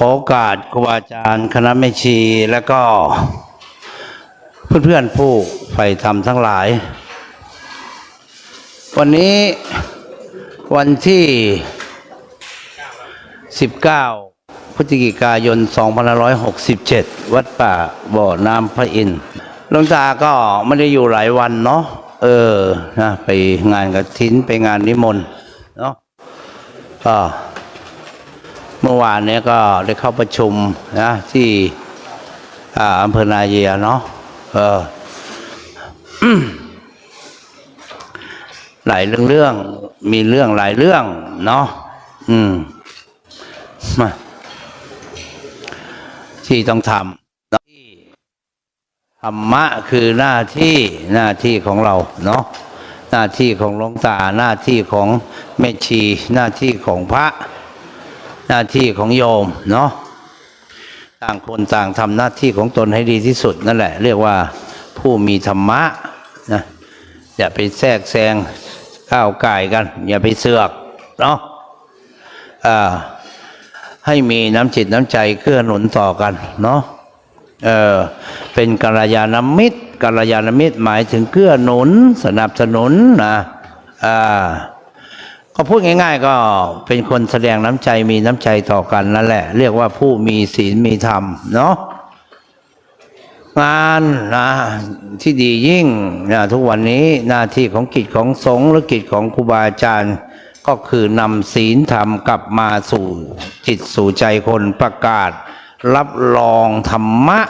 ขอโอกาสครูบาอาจารย์คณะแม่ชีแล้วก็ เพื่อนๆผู้ใฝ่ธรรมทั้งหลาย วันนี้วันที่ 19 พฤศจิกายน 2567 วัดป่าบ่อน้ำพระอินทร์หลวงตาก็ไม่ได้อยู่หลายวันเนาะเออนะไปงานกระถินไปงานนิมนต์เนาะก็ เมื่อวานเนี้ยก็ได้เข้าประชุมนะที่อ่าอำเภอนาเยียเนาะเออหลายเรื่องเรื่อง มีเรื่องหลายเรื่อง เนาะอืมมาที่ต้องทำที่ธรรมะคือหน้าที่หน้าที่ของเรา เนาะหน้าที่ของหลวงตาหน้าที่ของแม่ชี หน้าที่ของพระ หน้าที่ของโยมเนาะต่างคนต่างทำหน้าที่ของตนให้ดีที่สุดนั่นแหละ เรียกว่าผู้มีธรรมะนะอย่าไปแทรกแซงก้าวไก่ายกัน อย่าไปเสือกเนาะอ่าให้มีน้ำจิตน้ำใจเกื้อหนุนต่อกันเนาะเออเป็นกัลยาณมิตรกัลยาณมิตรหมายถึงเกื้อหนุน สนับสนุนนะอ่า ก็พูดง่าย ๆ ก็เป็นคนแสดงน้ำใจมีน้ำใจต่อกันนั่นแหละ เรียกว่าผู้มีศีลมีธรรมเนาะงานนะที่ดียิ่งนะทุกวันนี้หน้าที่ของกิจของสงฆ์หรือกิจของครูบาอาจารย์ ก็คือนำศีลธรรมกลับมาสู่จิตสู่ใจคนประกาศ รับรองธรรมะ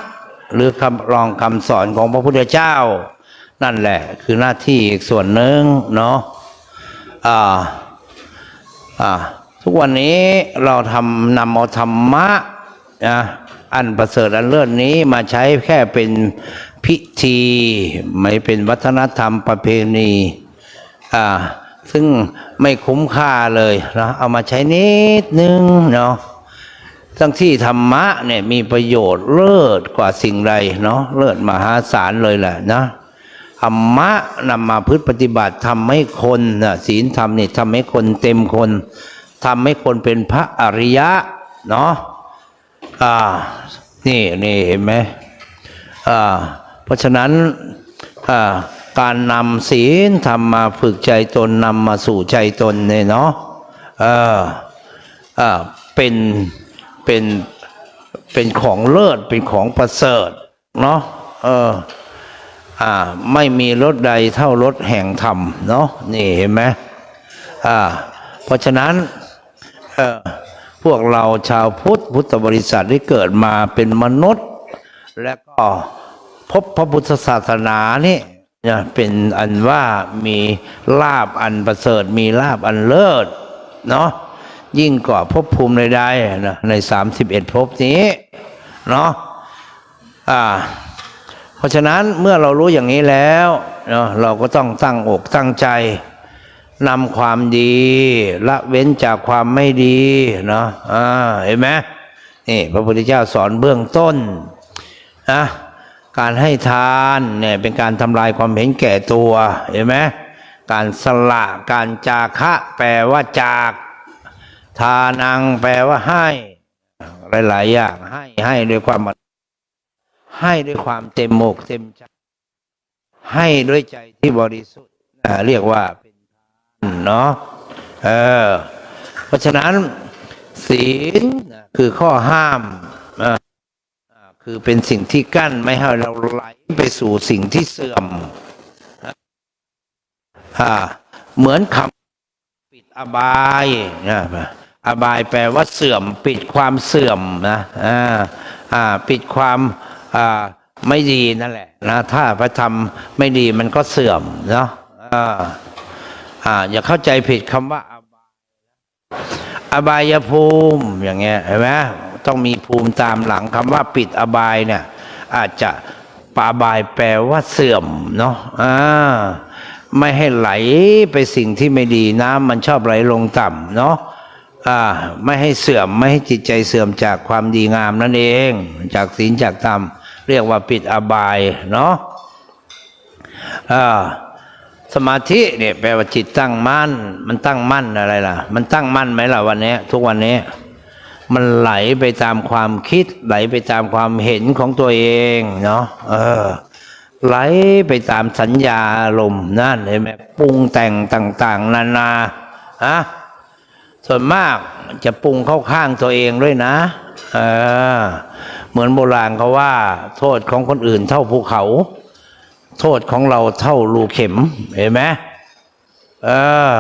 หรือคำรองคำสอนของพระพุทธเจ้า นั่นแหละคือหน้าที่อีกส่วนหนึ่งเนาะอ่าอ่า ทุกวันนี้เราทำนำเอาธรรมะนะอันประเสริฐอันเลิศนี้มาใช้แค่เป็นพิธี ไม่เป็นวัฒนธรรมประเพณีอ่าซึ่งไม่คุ้มค่าเลยนะเอามาใช้นิดนึงเนาะทั้งที่ธรรมะเนี่ยมีประโยชน์เลิศกว่าสิ่งใดเนาะเลิศมหาศาลเลยแหละนะ ธรรมะนำมาพฤติปฏิบัติทำให้คนนะศีลธรรมนี่ทำให้คนเต็มคนทำให้คนเป็นพระอริยะเนาะอ่านี่นี่เห็นไหมอ่าเพราะฉะนั้นอ่าการนำศีลทำมาฝึกใจตนนำมาสู่ใจตนเนี่ยเนาะเอออ่าเป็นเป็นเป็นของเลิศเป็นของประเสริฐเนาะเออ ไม่มีรถใดเท่ารถแห่งธรรมเนาะนี่เห็นไหมอ่าเพราะฉะนั้นพวกเราชาวพุทธพุทธบริษัทที่เกิดมาเป็นมนุษย์ และก็พบพระพุทธศาสนานี่เนี่ยเป็นอันว่ามีลาบอันประเสริฐมีลาบอันเลิศเนาะยิ่งกว่าภพภูมิใดๆนะในสามสิบเอ็ดภพนี้ เนาะอ่า เพราะฉะนั้นเมื่อเรารู้อย่างนี้แล้วเนาะเราก็ต้องตั้งอกตั้งใจนำความดีละเว้นจากความไม่ดีเนาะอ่าเห็นไหมนี่พระพุทธเจ้าสอนเบื้องต้นนะการให้ทานเนี่ยเป็นการทำลายความเห็นแก่ตัวเห็นไหมการสละการจาคะ แปลว่าจาก ทานังแปลว่าให้ หลาย ๆ อย่างให้ให้ด้วยความ ให้ด้วยความเต็มอกเต็มใจ ให้ด้วยใจที่บริสุทธิ์เรียกว่าเป็นานเนาะเออเพราะฉะนั้นศีลคือข้อห้ามคือเป็นสิ่งที่กั้นไม่ให้เราไหลไปสู่สิ่งที่เสื่อมเหมือนคำปิดอบายนะอบายแปลว่าเสื่อม ปิดความเสื่อมนะปิดความ ไม่ดีนั่นแหละนะถ้าพระธรรมไม่ดีมันก็เสื่อมเนาะอ่าอ่าอย่าเข้าใจผิดคำว่าอบายอบายภูมิอย่างเงี้ยเห็นไหมต้องมีภูมิตามหลังคำว่าปิดอบายเนี่ย อาจจะปาบายแปลว่าเสื่อมเนาะอ่าไม่ให้ไหลไปสิ่งที่ไม่ดีน้ำมันชอบไหลลงต่ำเนาะ ไม่ให้เสื่อมไม่ให้จิตใจเสื่อมจากความดีงามนั่นเอง จากศีลจากธรรม เรียกว่าปิดอบายเนาะอ่าสมาธิเนี่ยแปลว่าจิตตั้งมั่น มันตั้งมั่นอะไรล่ะ มันตั้งมั่นไหมล่ะวันนี้ ทุกวันนี้ มันไหลไปตามความคิด ไหลไปตามความเห็นของตัวเองเนาะเออ ไหลไปตามสัญญาอารมนั่นเห็นไหมปรุงแต่งต่าง ๆ นานาฮะ ส่วนมากจะปรุงเข้าข้างตัวเองด้วยนะเหมือนโบราณเขาว่า โทษของคนอื่นเท่าภูเขา โทษของเราเท่ารูเข็ม เห็นไหมเออ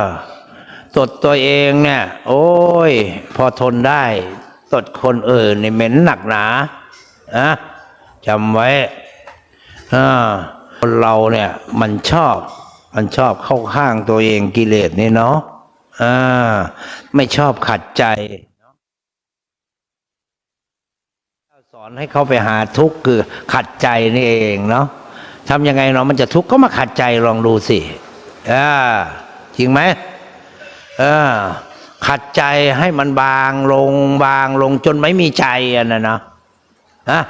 ตดตัวเองเนี่ย โอ้ย พอทนได้ ตดคนอื่นนี่เหม็นหนักหนาอะจำไว้คนเราเนี่ย มันชอบ มันชอบเข้าข้างตัวเองกิเลสนี่เนาะ อ่าไม่ชอบขัดใจสอนให้เขาไปหาทุกข์คือขัดใจนี่เองเนาะทำยังไงเนาะมันจะทุกข์ก็มาขัดใจลองดูสิอ่าจริงไหมเออขัดใจให้มันบางลงบางลงจนไม่มีใจอะนะเนาะฮะ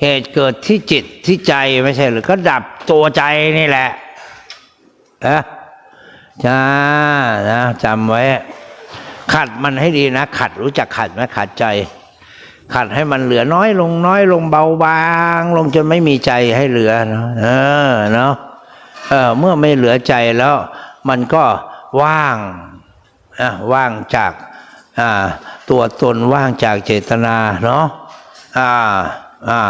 เหตุเกิดที่จิตที่ใจไม่ใช่หรือก็ดับตัวใจนี่แหละนะ จ้านะจำไว้ ขัดมันให้ดีนะ ขัดรู้จักขัดไหมขัดใจ ขัดให้มันเหลือน้อยลงน้อยลงเบาบาง ลงจนไม่มีใจให้เหลือเนาะเออเนาะเออเมื่อไม่เหลือใจแล้ว มันก็ว่างอะว่างจากอ่าตัวตนว่างจากเจตนาเนาะอ่าอ่า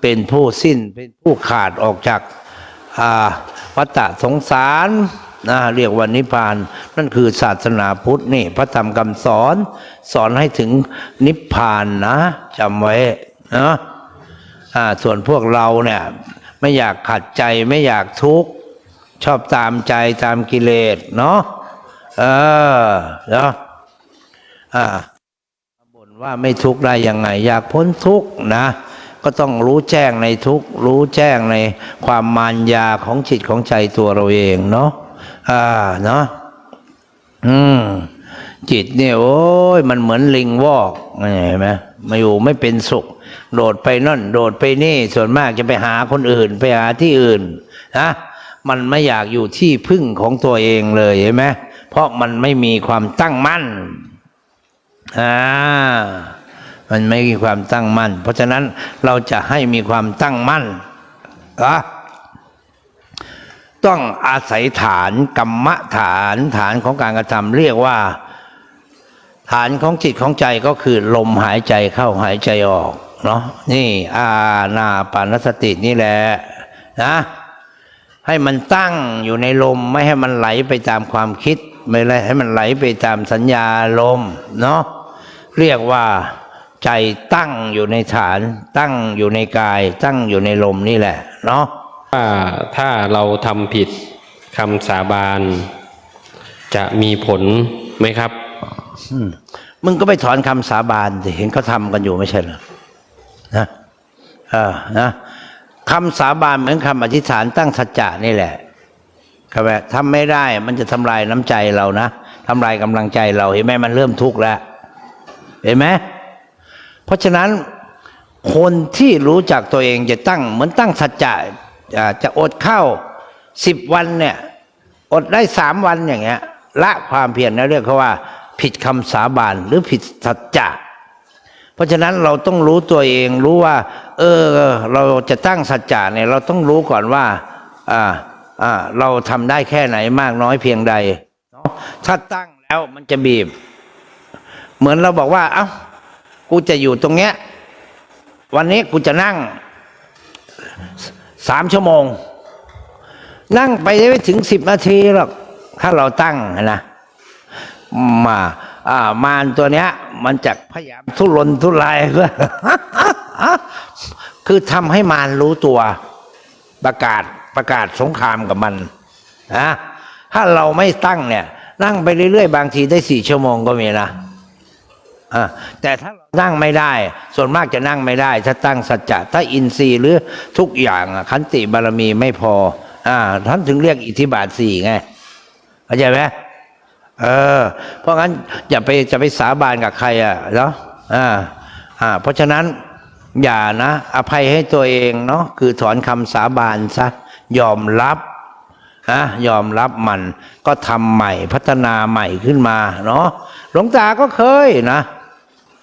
เป็นผู้สิ้นเป็นผู้ขาดออกจากอ่าวัฏสงสาร นะเรียกว่านิพพาน นั่นคือศาสนาพุทธนี่ พระธรรมคำสอน สอนให้ถึงนิพพานนะจำไว้นะอ่าส่วนพวกเราเนี่ยไม่อยากขัดใจไม่อยากทุกข์ชอบตามใจตามกิเลสเนาะเออเนาะอ่าบ่นว่าไม่ทุกข์ได้ยังไง อยากพ้นทุกข์นะก็ต้องรู้แจ้งในทุกข์รู้แจ้งในความมารยาของจิตของใจตัวเราเองเนาะ อ่าเนาะอืมจิตเนี่ยโอ้ยมันเหมือนลิงวอกเห็นไหมมาอยู่ไม่เป็นสุข โดดไปนั่น โดดไปนี่ ส่วนมากจะไปหาคนอื่น ไปหาที่อื่นนะมันไม่อยากอยู่ที่พึ่งของตัวเองเลยเห็นไหมเพราะมันไม่มีความตั้งมั่นอ่ามันไม่มีความตั้งมั่น เพราะฉะนั้นเราจะให้มีความตั้งมั่นอะ ต้องอาศัยฐานกรรมฐานฐานของการกระทำเรียกว่า ฐานของจิตของใจก็คือลมหายใจเข้าหายใจออกเนาะนี่อาณาปานสตินี่แหละนะให้มันตั้งอยู่ในลมไม่ให้มันไหลไปตามความคิด ไม่ไรให้มันไหลไปตามสัญญาลมเนาะเรียกว่าใจตั้งอยู่ในฐาน ตั้งอยู่ในกาย ตั้งอยู่ในลมนี่แหละ เนาะ ว่าถ้าเราทำผิดคำสาบานจะมีผลไหมครับมึงก็ไปถอนคำสาบานสิเห็นเขาทำกันอยู่ไม่ใช่เหรอนะเออนะคำสาบานเหมือนคำอธิษฐานตั้งสัจจะนี่แหละครับแม่ทำไม่ได้มันจะทำลายน้ำใจเรานะทำลายกำลังใจเราเห็นไหมมันเริ่มทุกข์แล้ว เห็นไหมเพราะฉะนั้นคนที่รู้จักตัวเองจะตั้งเหมือนตั้งสัจจะ จะอดข้าวสิบวันเนี่ย อดได้สามวันอย่างเงี้ย ละความเพียรนะเรียกเขาว่า ผิดคำสาบานหรือผิดสัจจะเพราะฉะนั้นเราต้องรู้ตัวเองรู้ว่า เออ เราจะตั้งสัจจะเนี่ย เราต้องรู้ก่อนว่า อ่าอ่าเราทำได้แค่ไหนมากน้อยเพียงใดเนาะถ้าตั้งแล้วมันจะบีบ เหมือนเราบอกว่า เอ้ากูจะอยู่ตรงเนี้ย วันนี้กูจะนั่ง สามชั่วโมง นั่งไปไม่ถึงสิบนาทีหรอก ถ้าเราตั้งนะมาอ่ามารตัวเนี้ย มันจะพยายามทุรนทุรายเพื่อคือทำให้มารรู้ตัว ประกาศประกาศสงครามกับมันนะถ้าเราไม่ตั้งเนี่ย นั่งไปเรื่อยๆ บางทีได้สี่ชั่วโมงก็มีนะ แต่ถ้าเรานั่งไม่ได้ ส่วนมากจะนั่งไม่ได้ ถ้าตั้งสัจจะถ้าอินทรีย์หรือทุกอย่างขันติบารมีไม่พอ อ่า ท่านถึงเรียกอิทธิบาทสี่ไงเข้าใจไหมเออ เพราะงั้นอย่าไปจะไปสาบานกับใครอะเนาะอ่า อ่า เพราะฉะนั้นอย่านะ อภัยให้ตัวเองเนาะคือถอนคำสาบานซะยอมรับนะยอมรับมันก็ทำใหม่พัฒนาใหม่ขึ้นมาเนาะหลวงตาก็เคยนะ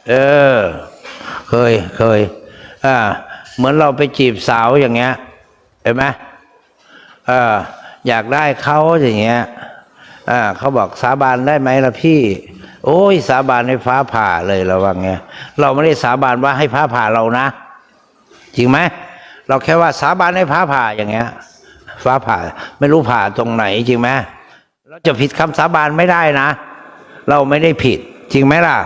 เออ เคยเคยอ่าเหมือนเราไปจีบสาวอย่างเงี้ยเห็นไหมเอออยากได้เขาอย่างเงี้ยอ่าเขาบอกสาบานได้ไหมล่ะพี่ โอ้ย สาบานให้ฟ้าผ่าเลยระวังเงี้ยเราไม่ได้สาบานว่าให้ฟ้าผ่าเรานะ จริงไหมเราแค่ว่าสาบานให้ฟ้าผ่าอย่างเงี้ย ฟ้าผ่าไม่รู้ผ่าตรงไหนจริงไหมเราจะผิดคำสาบานไม่ได้นะ เราไม่ได้ผิด จริงไหมล่ะ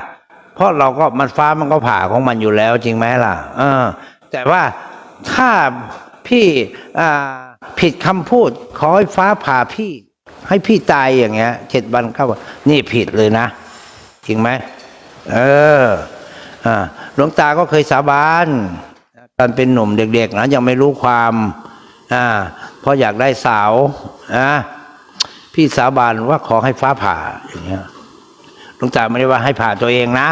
เพราะเราก็มันฟ้ามันก็ผ่าของมันอยู่แล้วจริงไหมล่ะเออ แต่ว่าถ้าพี่ผิดคำพูด ขอให้ฟ้าผ่าพี่ ให้พี่ตายอย่างเงี้ยเจ็ดวันเข้าวันนี่ผิดเลยนะ จริงไหมเออหลวงตาก็เคยสาบานตอนเป็นหนุ่มเด็ก ๆ นะยังไม่รู้ความอ่าเพราะอยากได้สาวอะพี่สาบานว่าขอให้ฟ้าผ่าอย่างเงี้ย หลวงตาไม่ได้ว่าให้ผ่าตัวเองนะ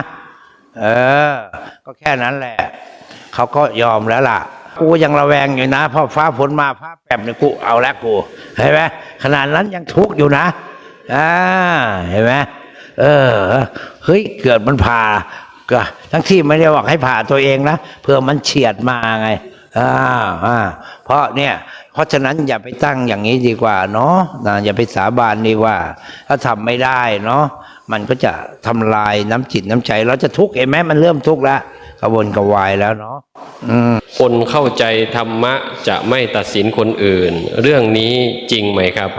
เออ ก็แค่นั้นแหละ เขาก็ยอมแล้วล่ะ กูยังระแวงอยู่นะพอฟ้าฝนมาฟ้าแปบเนี่ยกูเอาแล้วกูเห็นไหมขนาดนั้นยังทุกข์อยู่นะอ่าเห็นไหมเออเฮ้ยเกิดมันผ่าก็ทั้งที่ไม่ได้บอกให้ผ่าตัวเองนะเพื่อมันเฉียดมาไงอ่าอ่าเพราะเนี่ยเพราะฉะนั้นอย่าไปตั้งอย่างนี้ดีกว่าเนาะนะอย่าไปสาบานดีกว่า ถ้าทำไม่ได้เนาะ มันก็จะทำลายน้ำจิตน้ำใจ เราจะทุกข์เห็นไหมมันเริ่มทุกข์แล้วกระวนกระวายแล้วเนาะอืมคนเข้าใจธรรมะจะไม่ตัดสินคนอื่น เรื่องนี้จริงไหมครับ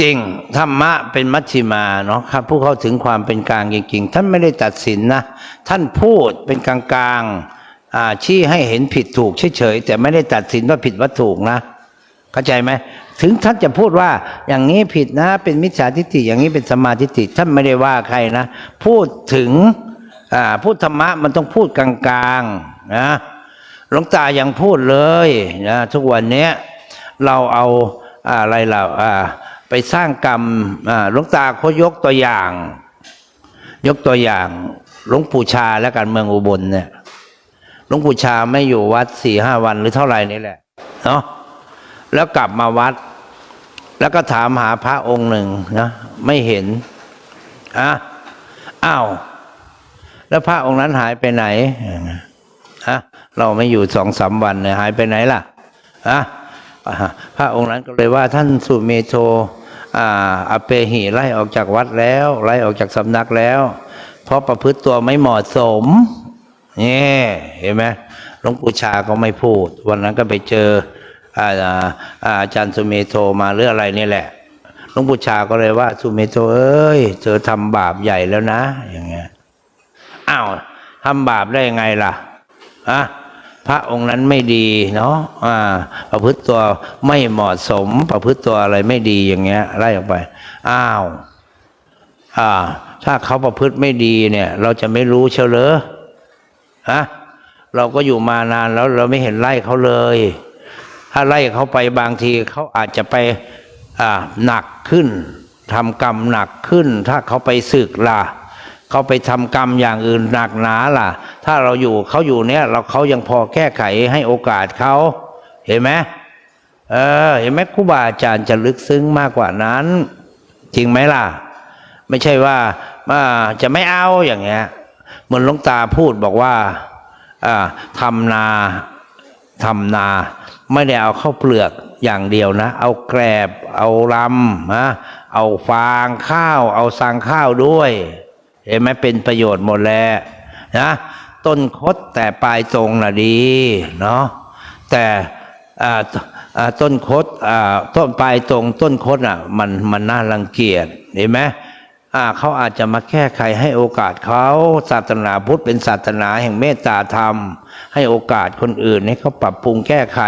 จริงธรรมะเป็นมัชฌิมาเนาะครับผู้เข้าถึงความเป็นกลางจริงๆ ท่านไม่ได้ตัดสินนะ ท่านพูดเป็นกลางๆอ่าชี้ให้เห็นผิดถูกเฉยๆแต่ไม่ได้ตัดสินว่าผิดว่าถูกนะเข้าใจไหม ถึงท่านจะพูดว่าอย่างนี้ผิดนะ เป็นมิจฉาทิฏฐิอย่างนี้เป็นสมาทิฏฐิท่านไม่ได้ว่าใครนะ พูดถึงพูดธรรมะมันต้องพูดกลางๆนะหลวงตายังพูดเลยนะทุกวันนี้เราเอาอะไรเราไปสร้างกรรมหลวงตาเขายกตัวอย่าง ยกตัวอย่างหลวงปู่ชาและการเมืองอุบลเนี่ยหลวงปู่ชาไม่อยู่วัดสี่ห้าวันหรือเท่าไหร่นี่แหละเนาะแล้วกลับมาวัด แล้วก็ถามหาพระองค์หนึ่งนะไม่เห็นอะอ้าวแล้วพระองค์นั้นหายไปไหนอะเราไม่อยู่สองสามวันเนี่ยหายไปไหนล่ะอะพระองค์นั้นก็เลยว่าท่านสุเมโทอ่าอเปหิไล่ออกจากวัดแล้วไล่ออกจากสำนักแล้ว เพราะประพฤติตัวไม่เหมาะสมนี่เห็นไหมหลวงปู่ชาก็ไม่พูด วันนั้นก็ไปเจอ อาอาจารย์สุเมโทมาหรืออะไรนี่แหละหลวงปู่ชาก็เลยว่าสุเมโทเอ้ยเธอทำบาปใหญ่แล้วนะ อย่างเงี้ยอ้าวทำบาปได้ยังไงล่ะอะพระองค์นั้นไม่ดีเนาะอ่า ประพฤติตัวไม่เหมาะสม ประพฤติตัวอะไรไม่ดีอย่างเงี้ยไล่ออกไป อ้าว อ่า ถ้าเขาประพฤติไม่ดีเนี่ย เราจะไม่รู้เชียวเหรอฮะเราก็อยู่มานานแล้วเราไม่เห็นไล่เขาเลย ถ้าไล่เขาไปบางทีเขาอาจจะไปหนักขึ้นทำกรรมหนักขึ้น ถ้าเขาไปศึกล่ะเขาไปทำกรรมอย่างอื่นหนักหนาล่ะ ถ้าเราอยู่เขาอยู่เนี่ยเราเขายังพอแก้ไขให้โอกาสเขาเห็นไหมเออเห็นไหมครูบาอาจารย์จะลึกซึ้งมากกว่านั้น จริงไหมล่ะ ไม่ใช่ว่าจะไม่เอาอย่างเงี้ยเหมือนหลวงตาพูดบอกว่าทำนาทำนา ไม่ได้เอาข้าวเปลือกอย่างเดียวนะ เอาแกรบ เอาลำนะเอาฟางข้าว เอาสางข้าวด้วยเห็นไหมเป็นประโยชน์หมดแล้วนะต้นคดแต่ปลายตรงน่ะดีเนาะแต่ต้นคดต้นปลายตรงต้นคดอะมันมันน่ารังเกียจเห็นไหม เขาอาจจะมาแก้ไขให้โอกาสเขาศาสนาพุทธเป็นศาสนาแห่งเมตตาธรรม ให้โอกาสคนอื่นให้เขาปรับปรุงแก้ไข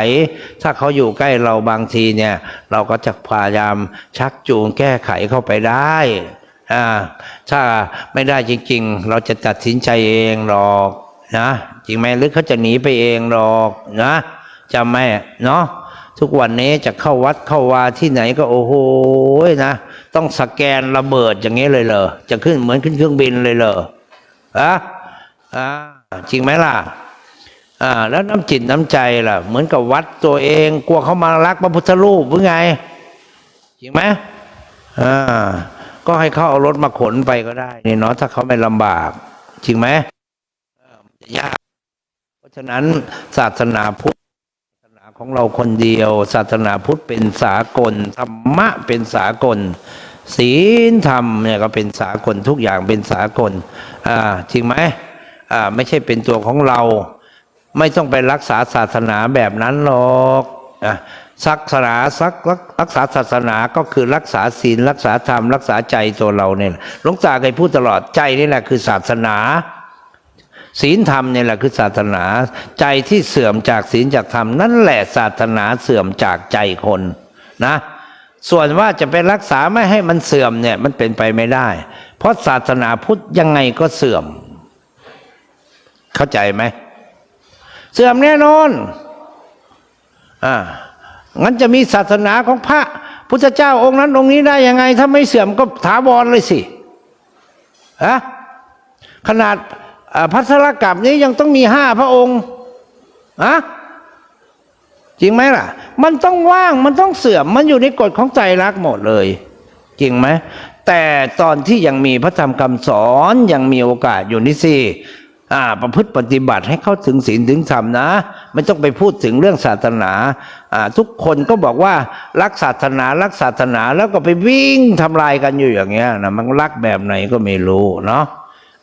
ถ้าเขาอยู่ใกล้เราบางทีเนี่ย เราก็จะพยายามชักจูงแก้ไขเข้าไปได้อ่าถ้าไม่ได้จริง ๆ เราจะตัดสินใจเองหรอกนะจริงไหมหรือเขาจะหนีไปเองหรอกนะจะไม่เนาะ ทุกวันนี้จะเข้าวัดเข้าวาที่ไหนก็โอ้โหนะต้องสแกนระเบิดอย่างนี้เลยเหรอจะขึ้นเหมือนขึ้นเครื่องบินเลยเหรออะอ่าจริงไหมล่ะอ่าแล้วน้ำจิตน้ำใจล่ะ เหมือนกับวัดตัวเองกลัวเขามารักพระพุทธรูปหรือไง จริงไหมอ่าก็ให้เขาเอารถมาขนไปก็ได้นี่เนาะถ้าเขาไม่ลำบาก จริงไหมยากเพราะฉะนั้นศาสนาพุทธ ของเราคนเดียว ศาสนาพุทธเป็นสากลธรรมะเป็นสากลศีลธรรมเนี่ยก็เป็นสากลทุกอย่างเป็นสากลอ่าจริงไหมอ่าไม่ใช่เป็นตัวของเรา ไม่ต้องไปรักษาศาสนาแบบนั้นหรอกอะศาสนาสักรักษาศาสนาก็คือรักษาศีลรักษาธรรมรักษาใจตัวเราเนี่ยหลวงตาเคยพูดตลอดใจนี่แหละคือศาสนา ศีลธรรมเนี่ยแหละคือศาสนา ใจที่เสื่อมจากศีลจากธรรมนั่นแหละศาสนาเสื่อมจากใจคนนะ ส่วนว่าจะไปรักษาไม่ให้มันเสื่อมเนี่ยมันเป็นไปไม่ได้ เพราะศาสนาพุทธยังไงก็เสื่อม เข้าใจไหมเสื่อมแน่นอนอ่างั้นจะมีศาสนาของพระพุทธเจ้าองค์นั้นองค์นี้ได้ยังไง ถ้าไม่เสื่อมก็ถาวรเลยสิฮะขนาด พัทรกับนี้ยังต้องมีห้าพระองค์อะจริงไหมล่ะ มันต้องว่างมันต้องเสื่อมมันอยู่ในกฎของใจรักหมดเลย จริงไหมแต่ตอนที่ยังมีพระธรรมคำสอนยังมีโอกาสอยู่นี่สิอ่าประพฤติปฏิบัติให้เข้าถึงศีลถึงธรรมนะไม่ต้องไปพูดถึงเรื่องศาสนาอ่าทุกคนก็บอกว่ารักศาสนารักศาสนาแล้วก็ไปวิ่งทำลายกันอยู่อย่างเงี้ยนะมันรักแบบไหนก็ไม่รู้เนาะ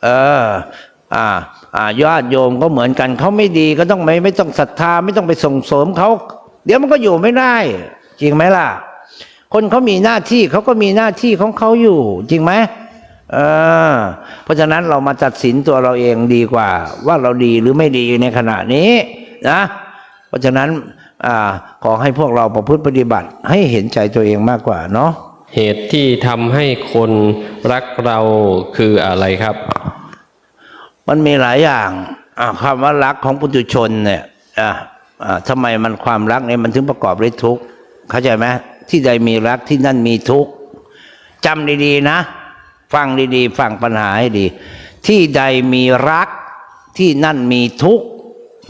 เออ อ่าอ่าญาติโยมก็เหมือนกันเขาไม่ดีก็ต้องไม่ไม่ต้องศรัทธาไม่ต้องไปส่งเสริมเขาเดี๋ยวมันก็อยู่ไม่ได้ จริงไหมล่ะ คนเขามีหน้าที่เขาก็มีหน้าที่ของเขาอยู่ จริงไหมเออเพราะฉะนั้นเรามาตัดสินตัวเราเองดีกว่า ว่าเราดีหรือไม่ดีในขณะนี้นะเพราะฉะนั้นอ่าขอให้พวกเราประพฤติปฏิบัติ ให้เห็นใจตัวเองมากกว่าเนาะเหตุที่ทำให้คนรักเราคืออะไรครับ มันมีหลายอย่างคำว่ารักของปุถุชนเนี่ยทำไมมันความรักเนี่ยมันถึงประกอบด้วยทุกข์เข้าใจไหมที่ใดมีรักที่นั่นมีทุกข์จำดีๆนะ ฟังดีๆ ฟังปัญหาให้ดี ที่ใดมีรักที่นั่นมีทุกข์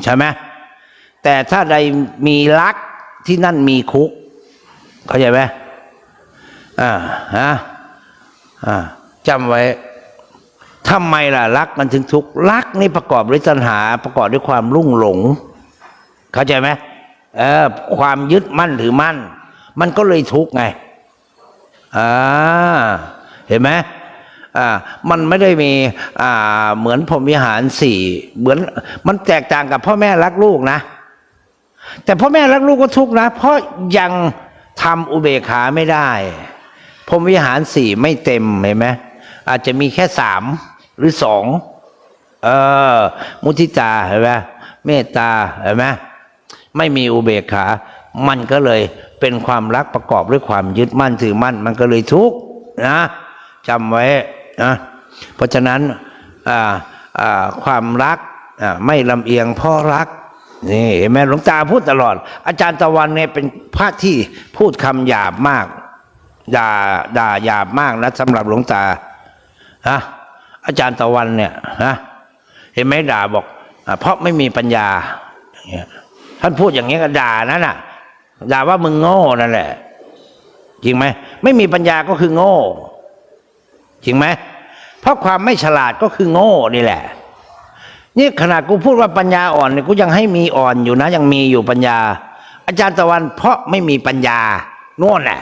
ใช่ไหมแต่ถ้าใดมีรักที่นั่นมีคุก เข้าใจไหมอ่าฮะอ่าจำไว้ ทำไมล่ะรักมันถึงทุกข์รักนี่ประกอบด้วยตัณหา ประกอบด้วยความรุ่งหลง เข้าใจไหมเออ ความยึดมั่นถือมั่น มันก็เลยทุกข์ไงอ่าเห็นไหมอ่า มันไม่ได้มีอ่า เหมือนพรมวิหารสี่เหมือน มันแตกต่างกับพ่อแม่รักลูกนะ แต่พ่อแม่รักลูกก็ทุกข์นะ เพราะยังทำอุเบกขาไม่ได้พรมวิหารสี่ไม่เต็มเห็นไหมอาจจะมีแค่สาม หรือสองเออ มุทิตาเห็นไหมเมตตาเห็นไหมไม่มีอุเบกขา มันก็เลยเป็นความรักประกอบด้วยความยึดมั่นถือมั่น มันก็เลยทุกข์นะจำไว้นะเพราะฉะนั้นความรักไม่ลำเอียงเพ่อรักนี่เห็นไหมหลวงตาพูดตลอด อาจารย์ตะวันเนี่ยเป็นพระที่พูดคำหยาบมากด่าด่าหยาบมากนะสำหรับหลวงตาฮะ อาจารย์ตะวันเนี่ยนะเห็นไหมด่าบอกเพราะไม่มีปัญญาอย่างเงี้ยท่านพูดอย่างเงี้ยก็ด่านั่นน่ะ ด่าว่ามึงโง่นั่นแหละ จริงไหมไม่มีปัญญาก็คือโง่ จริงไหมเพราะความไม่ฉลาดก็คือโง่นี่แหละ นี่ขนาดกูพูดว่าปัญญาอ่อนเนี่ยกูยังให้มีอ่อนอยู่นะ ยังมีอยู่ปัญญา อาจารย์ตะวันเพราะไม่มีปัญญาโน่นแหละ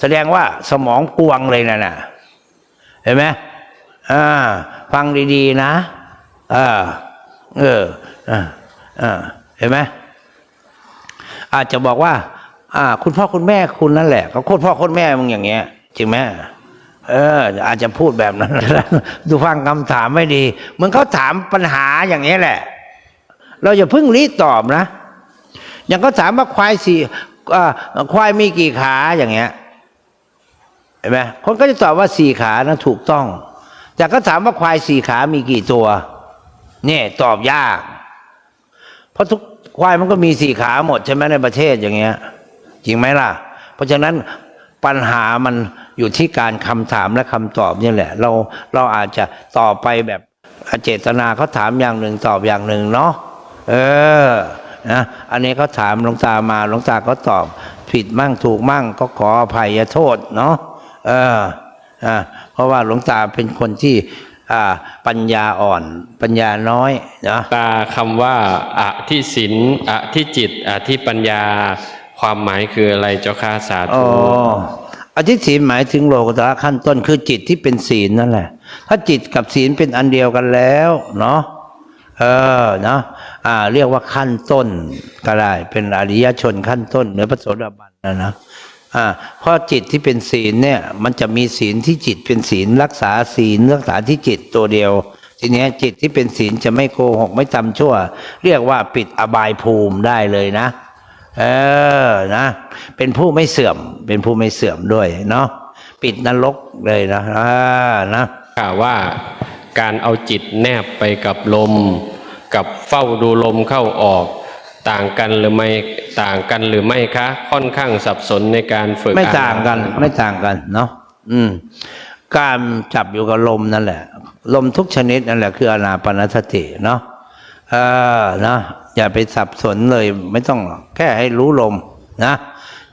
แสดงว่าสมองกวงเลยนะน่ะ เห็นไหม อ่าฟังดีๆนะเออเอออ่าอ่าเห็นไหมอาจจะบอกว่า อ่า คุณพ่อคุณแม่คุณนั่นแหละก็โคตรพ่อโคตรแม่มึงอย่างเงี้ยจริงไหมเออ อาจจะพูดแบบนั้นดูฟังคำถามไม่ดีเหมือนเขาถามปัญหาอย่างนี้แหละ เราอย่าเพิ่งรีตอบนะ อย่างเขาถามว่าควายสี่ควายมีกี่ขาอย่างเงี้ยเห็นไหมคนก็จะตอบว่าสี่ขานะถูกต้อง แต่ก็ถามว่าควายสี่ขามีกี่ตัว เนี่ยตอบยาก เพราะทุกควายมันก็มีสี่ขาหมดใช่ไหมในประเทศอย่างเงี้ย จริงไหมล่ะ เพราะฉะนั้นปัญหามันอยู่ที่การคำถามและคำตอบนี่แหละ เราเราอาจจะตอบไปแบบเจตนาเขาถามอย่างหนึ่งตอบอย่างหนึ่งเนาะเออนะอันนี้เขาถามหลวงตามาหลวงตาก็ตอบ ผิดมั่งถูกมั่งก็ขออภัยโทษเนาะเออ เพราะว่าหลวงตาเป็นคนที่อ่าปัญญาอ่อนปัญญาน้อยนะตาคำว่าอะที่ศีลอะที่จิตอะที่ปัญญาความหมายคืออะไรเจ้าค่ะสาอ๋ธุออธิศีลหมายถึงโลกุตระขั้นต้นคือจิตที่เป็นศีลนั่นแหละ ถ้าจิตกับศีลเป็นอันเดียวกันแล้วเนาะเออเนาะอ่า เรียกว่าขั้นต้นก็ได้เป็นอริยชนขั้นต้นเหนือพระโสดาบันนะนะ อ่าเพราะจิตที่เป็นศีลเนี่ย มันจะมีศีลที่จิตเป็นศีลรักษาศีลรักษาที่จิตตัวเดียว ทีนี้จิตที่เป็นศีลจะไม่โกหกไม่ทำชั่ว เรียกว่าปิดอบายภูมิได้เลยนะ เออนะ เป็นผู้ไม่เสื่อม เป็นผู้ไม่เสื่อมด้วยเนาะปิดนรกเลยนะอ่านะกล่าวว่าการเอาจิตแนบไปกับลม กับเฝ้าดูลมเข้าออก ต่างกันหรือไม่ต่างกันหรือไม่คะ ค่อนข้างสับสนในการฝึกไม่ต่างกันอนาปไม่ต่างกันเนาะอืม การจับอยู่กับลมนั่นแหละ ลมทุกชนิดนั่นแหละคืออานาปานสติเนาะเออนะอย่าไปสับสนเลยไม่ต้องหรอกแค่ให้รู้ลมนะ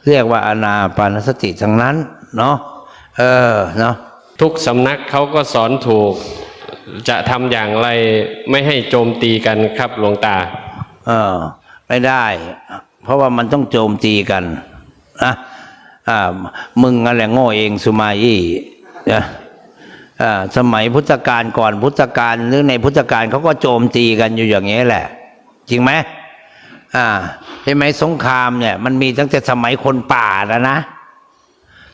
เรียกว่าอานาปานสติทั้งนั้น เนาะเออเนาะทุกสำนักเขาก็สอนถูก จะทำอย่างไรไม่ให้โจมตีกันครับหลวงตา เออ ไม่ได้ เพราะว่ามันต้องโจมตีกันนะอ่ามึงอะไรโง่เองสุมาอี้นะอ่าสมัยพุทธกาลก่อนพุทธกาลหรือในพุทธกาลเขาก็โจมตีกันอยู่อย่างนี้แหละ จริงไหมอ่าใช่ไหมสงครามเนี่ย มันมีตั้งแต่สมัยคนป่าแล้วนะ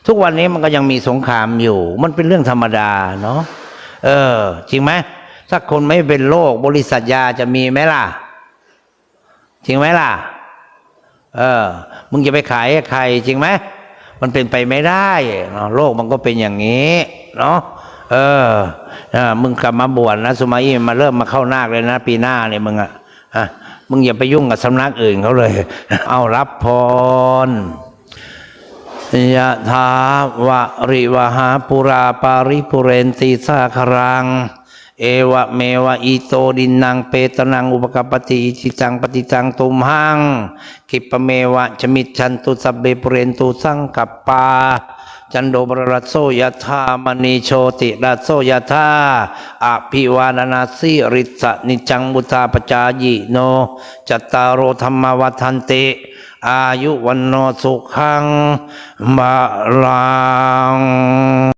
ทุกวันนี้มันก็ยังมีสงครามอยู่ มันเป็นเรื่องธรรมดาเนาะเออ จริงไหมถ้าคนไม่เป็นโรคบริษัทยาจะมีไหมล่ะ จริงไหมล่ะ เออ มึงจะไปขายให้ใคร จริงไหมมันเป็นไปไม่ได้เนาะโลกมันก็เป็นอย่างนี้เนาะเออมึงกลับมาบวชนะสุมาอี้มาเริ่มมาเข้านาคเลยนะ ปีหน้าเนี่ยมึงอะ่ะมึงอย่าไปยุ่งกับสำนักอื่นเขาเลย เอารับพรยะถาวะริวหาปุราปาริปุเรนติสาครัง เอวะเมวะอิโตดินนางเปตนังอุปกปติอิจิตังปฏิตังตุมหังคิปเมวะชมิจันตุสัพเบปเรนตุสังกัปปาจันโดบรรัสโซยธามณีโชติรัสโซยธาอภิวานานาสิริสะนิจังบุตาปจายิโน จัตตารโอธรรมวัฏันติ อายุวันโนสุขังบาลัง